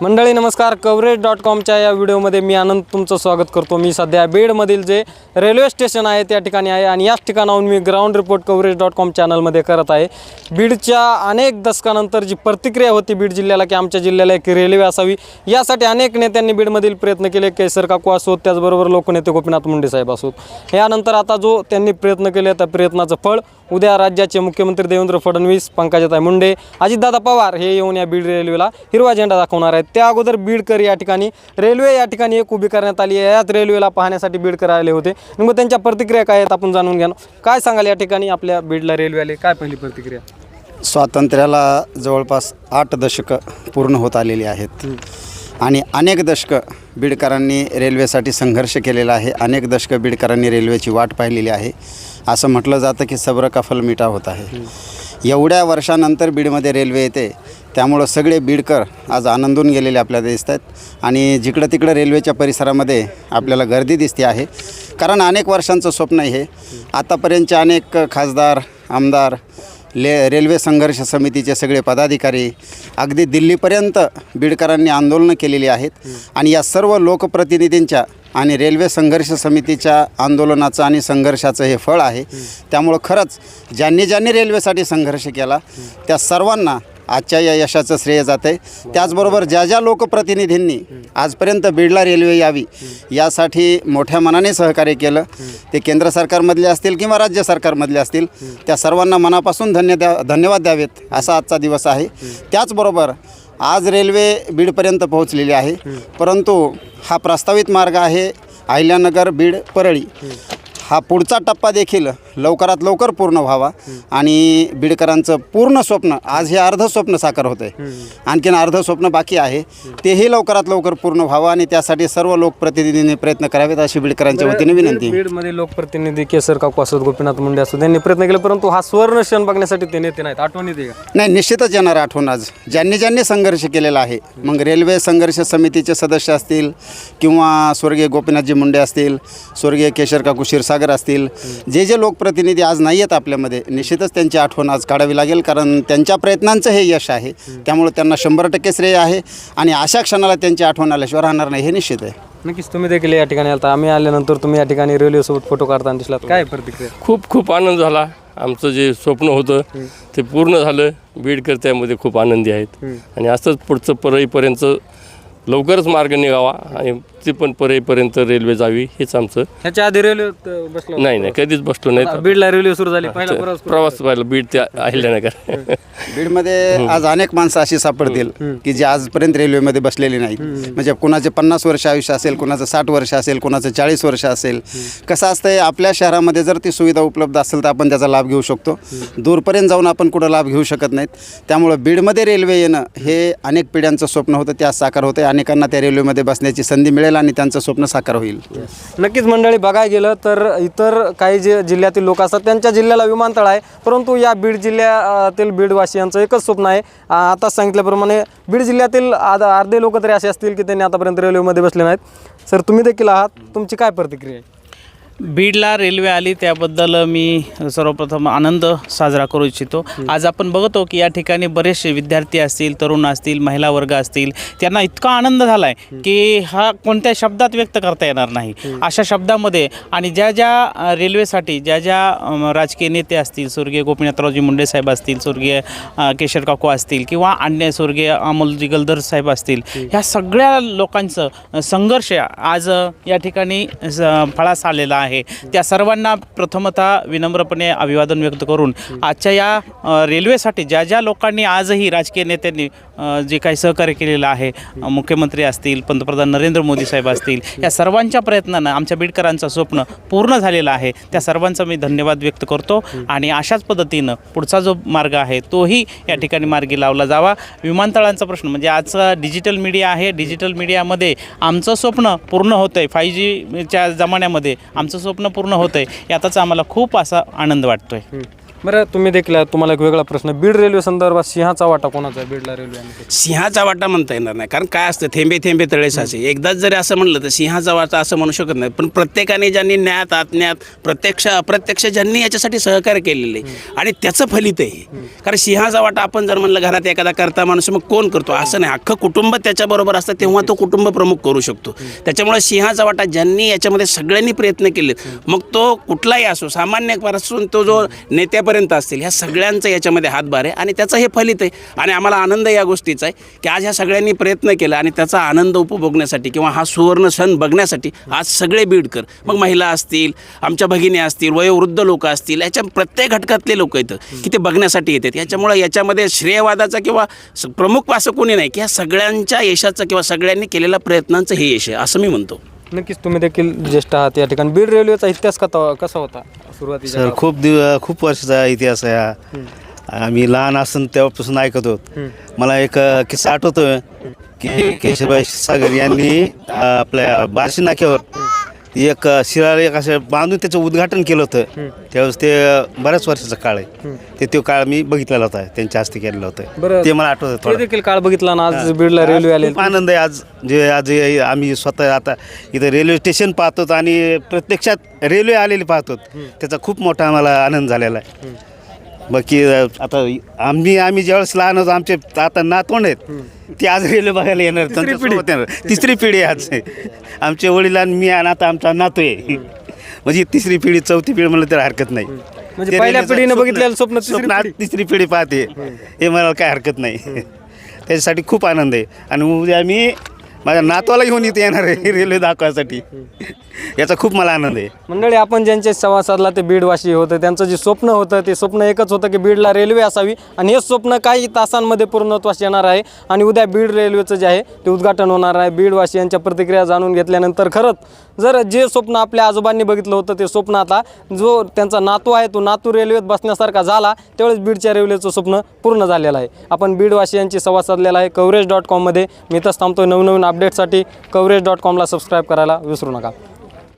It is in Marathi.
मंडळी नमस्कार. कवरेज डॉट कॉमच्या या व्हिडिओमध्ये मी आनंद तुमचं स्वागत करतो. मी सध्या बीडमधील जे रेल्वे स्टेशन आहे त्या ठिकाणी आहे आणि याच ठिकाणाहून मी ground report coverage dot com चॅनलमध्ये करत आहे. बीडच्या अनेक दशकानंतर जी प्रतिक्रिया होती बीड जिल्ह्याला की आमच्या जिल्ह्याला एक रेल्वे असावी यासाठी अनेक नेत्यांनी बीडमधील प्रयत्न केले. केसर काकू असोत त्याचबरोबर लोकनेते गोपीनाथ मुंडे साहेब असोत यानंतर आता जो त्यांनी प्रयत्न केले त्या प्रयत्नाचं फळ उद्या राज्याचे मुख्यमंत्री देवेंद्र फडणवीस पंकजाताई मुंडे अजितदादा पवार हे येऊन या बीड रेल्वेला हिरवा झेंडा दाखवणार आहेत. त्या अगोदर बीडकर या ठिकाणी रेल्वे या ठिकाणी एक उभी करण्यात आली आहे. याच रेल्वेला पाहण्यासाठी बीडकर आले होते. मग त्यांच्या प्रतिक्रिया काय आहेत आपण जाणून घ्या काय सांगाल या ठिकाणी आपल्या बीडला रेल्वे आले काय पहिली प्रतिक्रिया? स्वातंत्र्याला जवळपास आठ दशकं पूर्ण होत आलेली आहेत. आणि अनेक दशकं बीडकरांनी रेल्वेसाठी संघर्ष केलेला आहे. अनेक दशकं बीडकरांनी रेल्वेची वाट पाहिलेली आहे. असं म्हटलं जातं की सब्र का फल मिठा होत आहे. एवढ्या वर्षानंतर बीडमध्ये रेल्वे येते. त्यामुळं सगळे बीडकर आज आनंदून गेलेले आपल्याला दिसत आहेत आणि जिकडं तिकडं रेल्वेच्या परिसरामध्ये आपल्याला गर्दी दिसते आहे. कारण अनेक वर्षांचं स्वप्न आहे हे. आतापर्यंतचे अनेक खासदार आमदार ले रेल्वे संघर्ष समितीचे सगळे पदाधिकारी अगदी दिल्लीपर्यंत बीडकरांनी आंदोलनं केलेली आहेत. आणि या सर्व लोकप्रतिनिधींच्या आणि रेल्वे संघर्ष समितीच्या आंदोलनाचं आणि संघर्षाचं हे फळ आहे. त्यामुळं खरंच ज्यांनी ज्यांनी रेल्वेसाठी संघर्ष केला त्या सर्वांना आजच्या या यशाचं श्रेय जातं आहे त्याचबरोबर ज्या ज्या लोकप्रतिनिधींनी आजपर्यंत बीडला रेल्वे यावी यासाठी मोठ्या मनाने सहकार्य केलं ते केंद्र सरकारमधले असतील किंवा राज्य सरकारमधले असतील त्या सर्वांना मनापासून धन्य द्या धन्यवाद द्यावेत असा आजचा दिवस आहे. त्याचबरोबर आज रेल्वे बीडपर्यंत पोहोचलेली आहे. परंतु हा प्रस्तावित मार्ग आहे अहिल्यानगर बीड परळी. हा पुढचा टप्पा देखील लवकरात लवकर पूर्ण व्हावा आणि बीडकरांचं पूर्ण स्वप्न आज हे अर्ध स्वप्न साकार होतं आहे आणखीन अर्ध स्वप्न बाकी आहे. तेही लवकरात लवकर पूर्ण व्हावं आणि त्यासाठी सर्व लोकप्रतिनिधींनी प्रयत्न करावेत अशी बीडकरांच्या वतीने विनंती. बीडमध्ये लोकप्रतिनिधी केसर काकू असोत गोपीनाथ मुंडे असोत त्यांनी प्रयत्न केले परंतु हा सुवर्ण क्षण बघण्यासाठी ते नेते नाहीत. आठवणी दे नाही निश्चितच येणार आठवण आज. ज्यांनी ज्यांनी संघर्ष केलेला आहे मग रेल्वे संघर्ष समितीचे सदस्य असतील किंवा स्वर्गीय गोपीनाथजी मुंडे असतील स्वर्गीय केशर काकू क्षीरसागर असतील. जे जे लोकप्रतिनिधी आज नाही आहेत आपल्यामध्ये निश्चितच त्यांची आठवण आज काढावी लागेल. कारण त्यांच्या प्रयत्नांचं हे यश आहे. त्यामुळे त्यांना शंभर टक्के श्रेय आहे. आणि अशा क्षणाला त्यांची आठवण आल्याशिवाय राहणार नाही हे निश्चित आहे. नक्कीच तुम्ही देखील या ठिकाणी आलता. आम्ही आल्यानंतर तुम्ही या ठिकाणी रेल्वेसोबत फोटो काढताना दिसलात. काय प्रतिक्रिया? खूप खूप आनंद झाला. आमचं जे स्वप्न होतं ते पूर्ण झालं. बीडकर त्यामध्ये खूप आनंदी आहेत. आणि असंच पुढचं परळीपर्यंत लवकरच मार्ग निघावा आणि ती पण परळीपर्यंत रेल्वे जावी हेच आमचं. ह्याच्या आधी रेल्वे बसलो नाही नाही कधीच बसलो नाही. बीडला रेल्वे सुरू झाली पहिला प्रवास प्रवास पाहिला बीड ते अहिल्यानगर. बीडमध्ये आज अनेक माणसं अशी सापडतील की जे आजपर्यंत रेल्वेमध्ये बसलेली नाहीत. म्हणजे कुणाचे पन्नास वर्ष आयुष्य असेल कुणाचं साठ वर्ष असेल कुणाचं चाळीस वर्ष असेल. कसं असतंय आपल्या शहरामध्ये जर ती सुविधा उपलब्ध असेल तर आपण त्याचा लाभ घेऊ शकतो. दूरपर्यंत जाऊन आपण कुठं लाभ घेऊ शकत नाहीत. त्यामुळं बीडमध्ये रेल्वे येणं हे अनेक पिढ्यांचं स्वप्न होतं त्या साकार होतं अनेकांना त्या रेल्वेमध्ये बसण्याची संधी मिळेल आणि त्यांचं स्वप्न साकार होईल. नक्कीच मंडळी बघायला गेलं तर इतर काही जे जिल्ह्यातील लोक असतात त्यांच्या जिल्ह्याला विमानतळ आहे. परंतु या बीड जिल्ह्यातील बीडवासियांचं एकच स्वप्न आहे. आता सांगितल्याप्रमाणे बीड जिल्ह्यातील अर्धे लोक तरी असे असतील की त्यांनी आतापर्यंत रेल्वेमध्ये बसले नाहीत. सर तुम्ही देखील आहात. तुमची काय प्रतिक्रिया आहे? बीडला रेल्वे आली त्याबद्दल मी सर्वप्रथम आनंद साजरा करू इच्छितो. आज आपण बघतो की या ठिकाणी बरेचसे विद्यार्थी असतील तरुण असतील महिला वर्ग असतील त्यांना इतका आनंद झाला आहे की हा कोणत्या शब्दात व्यक्त करता येणार नाही. अशा शब्दामध्ये आणि ज्या ज्या रेल्वेसाठी ज्या ज्या राजकीय नेते असतील स्वर्गीय गोपीनाथरावजी मुंडे साहेब असतील स्वर्गीय केशर काकू असतील किंवा अन्य स्वर्गीय अमोलजी गलदर साहेब असतील ह्या सगळ्या लोकांचं संघर्ष आज या ठिकाणी स- फळास आलेला आहे. त्या सर्वांना प्रथमतः विनम्रपणे अभिवादन व्यक्त करून आजच्या या रेल्वेसाठी ज्या ज्या लोकांनी आजही राजकीय नेत्यांनी जे काही सहकार्य केलेलं आहे मुख्यमंत्री असतील पंतप्रधान नरेंद्र मोदी साहेब असतील या सर्वांच्या प्रयत्नानं आमच्या बीडकरांचं स्वप्न पूर्ण झालेलं आहे. त्या सर्वांचा मी धन्यवाद व्यक्त करतो आणि अशाच पद्धतीनं पुढचा जो मार्ग आहे तोही या ठिकाणी मार्गी लावला जावा. विमानतळांचा प्रश्न म्हणजे आजचा डिजिटल मीडिया आहे. डिजिटल मीडियामध्ये आमचं स्वप्न पूर्ण होतं आहे फाय जीच्या जमान्यामध्ये आमचं स्वप्न पूर्ण होतं आहे याचाच आम्हाला खूप असा आनंद वाटतो आहे बरं तुम्ही देखील तुम्हाला एक वेगळा प्रश्न. बीड रेल्वे संदर्भात सिंहाचा वाटा कोणाचा आहे? बीडला रेल्वे सिंहाचा वाटा म्हणता येणार नाही कारण काय असतं थेंबे थेंबे तळे साचे. एकदाच जरी असं म्हणलं तर सिंहाचा वाटा असं म्हणू शकत नाही पण प्रत्येकाने ज्यांनी ज्ञात आज्ञात प्रत्यक्ष अप्रत्यक्ष ज्यांनी याच्यासाठी सहकार्य केलेले आणि त्याचं फलित आहे. कारण सिंहाचा वाटा आपण जर म्हणलं घरात एखादा करता माणूस मग कोण करतो? असं नाही. अख्खं कुटुंब त्याच्याबरोबर असतं तेव्हा तो कुटुंब प्रमुख करू शकतो. त्याच्यामुळे सिंहाचा वाटा ज्यांनी याच्यामध्ये सगळ्यांनी प्रयत्न केले मग तो कुठलाही असो सामान्यपासून तो जो नेत्यापर्यंत असतील ह्या सगळ्यांचा याच्यामध्ये हातभार आहे आणि त्याचं हे फलित आहे. आणि आम्हाला आनंद या गोष्टीचा आहे की आज ह्या सगळ्यांनी प्रयत्न केला आणि त्याचा आनंद उपभोगण्यासाठी किंवा हा सुवर्ण सण बघण्यासाठी आज सगळे बीडकर मग महिला असतील आमच्या भगिनी असतील वयोवृद्ध लोक असतील याच्या प्रत्येक घटकातले लोक येतं की ते बघण्यासाठी येतात. याच्यामुळे याच्यामध्ये श्रेयवादाचा किंवा प्रमुख असं कोणी नाही की ह्या सगळ्यांच्या यशाचं किंवा सगळ्यांनी केलेल्या प्रयत्नांचं हे यश आहे असं मी म्हणतो. नक्कीच तुम्ही देखील ज्येष्ठ आहात या ठिकाणी. बीड रेल्वेचा इतिहास कथा कसा होता? सुरुवातीच्या सर खूप दिव खूप वर्षाचा इतिहास आहे हा. आम्ही लहान असताना तेव्हापासून ऐकत होत मला एक अ, किस्सा आठवतोय. की केशवभाई सागर यांनी अ, आपल्या बार्शी नाक्यावर एक अ, शिराळेख असं बांधून त्याचं उद्घाटन केलं होतं. त्यावेळेस ते बऱ्याच वर्षाचा काळ आहे. ते तो काळ मी बघितलेला होता त्यांच्या हस्ते केलेलं. होतं. ते मला आठवतं ते थोडं देखील काळ बघितला ना आज बीडला रेल्वे आले. आनंद आहे आज. जे आज आम्ही स्वतः आता इथं रेल्वे स्टेशन पाहतो आणि प्रत्यक्षात रेल्वे आलेली पाहतो त्याचा खूप मोठा आम्हाला आनंद झालेला आहे. बाकी आता आम्ही आम्ही ज्यावेळेस लहान होतो आमचे आता नातवंड आहेत ते आज रेल्वे बघायला येणार येणार. तिसरी पिढी आहे आज. आमचे वडील आणि मी आणि आता आमचा नातू आहे. म्हणजे तिसरी पिढी चौथी पिढी म्हणलं तर हरकत नाही. म्हणजे पहिल्या पिढीनं बघितलेलं स्वप्न तिसरी स्वप्न. तिसरी पिढी पाहते. हे मला काय हरकत नाही. त्याच्यासाठी खूप आनंद आहे. आणि उद्या मी माझ्या नातवाला घेऊन इथे येणार आहे रेल्वे दाखवायसाठी याचा खूप मला आनंद आहे. मंडळी आपण ज्यांच्या संवाद साधला ते बीडवाशी होतं. त्यांचं जे स्वप्न होतं ते स्वप्न एकच होतं की बीडला रेल्वे असावी. आणि हे स्वप्न काही तासांमध्ये पूर्णत्वास येणार आहे. आणि उद्या बीड रेल्वेचं जे आहे ते उद्घाटन होणार आहे. बीडवासी यांच्या प्रतिक्रिया जाणून घेतल्यानंतर खरंच जर जे स्वप्न आपल्या आजोबांनी बघितलं होतं ते स्वप्न आता जो त्यांचा नातू आहे तो नातू रेल्वेत बसण्यासारखा झाला त्यावेळेस बीडच्या रेल्वेचं स्वप्न पूर्ण झालेलं आहे. आपण बीडवासी यांची संवाद साधलेला आहे. कवरेज डॉट कॉममध्ये मी तर थांबतो नवनवीन अपडेटसाठी कवरेज डॉट कॉमला सबस्क्राईब करायला विसरू नका.